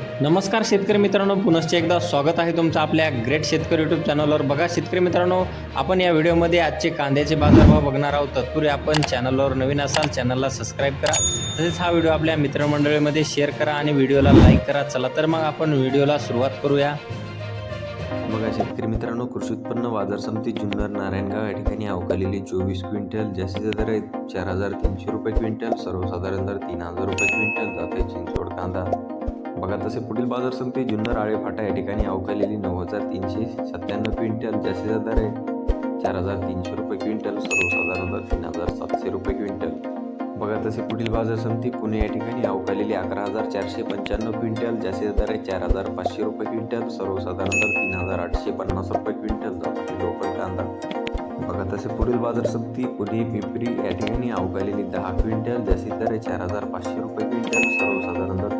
नमस्कार शेतकरी मित्रांनो पुनश्च एकदा स्वागत आहे तुमचं आपल्या ग्रेट शेतकरी यूट्यूब चॅनलवर बघा शेतकरी मित्रांनो आपण या व्हिडिओमध्ये आजचे कांद्याचे बाजारभाव बघणार आहोत. तत्पूर्वी आपण चॅनलवर नवीन असाल चॅनलला सबस्क्राईब करा. तसेच हा व्हिडिओ आपल्या मित्रमंडळीमध्ये शेअर करा आणि व्हिडिओला लाईक करा. चला तर मग आपण व्हिडिओला सुरुवात करूया. बघा शेतकरी मित्रांनो कृषी उत्पन्न बाजार समिती जुन्नर नारायणगाव या ठिकाणी अवकालेली चोवीस क्विंटल जास्तीचा दर आहे चार हजार तीनशे रुपये क्विंटल सर्वसाधारण दर तीन हजार रुपये क्विंटल भागात तसे पुढील बाजार समिती जुन्नर आळे फाटा या ठिकाणी अवकालेली नऊ हजार तीनशे सत्त्याण्णव क्विंटल जास्तीचा दर आहे. चार हजार तीनशे रुपये क्विंटल सर्वसाधारण दर तीन हजार सातशे रुपये क्विंटल. बघा तसे पुढील बाजार समिती पुणे या ठिकाणी अवकालेली अकरा हजार चारशे पंच्याण्णव क्विंटल जास्तीचा दर आहे चार हजार पाचशे रुपये क्विंटल सर्वसाधारण दर तीन हजार आठशे पन्नास रुपये क्विंटल. लोकल कांदा. बघा तसे पुढील बाजार समिती पुणे पिंपरी या ठिकाणी अवकालेली दहा क्विंटल जास्तीत दर आहे चार हजार पाचशे रुपये क्विंटल सर्वसाधारण दर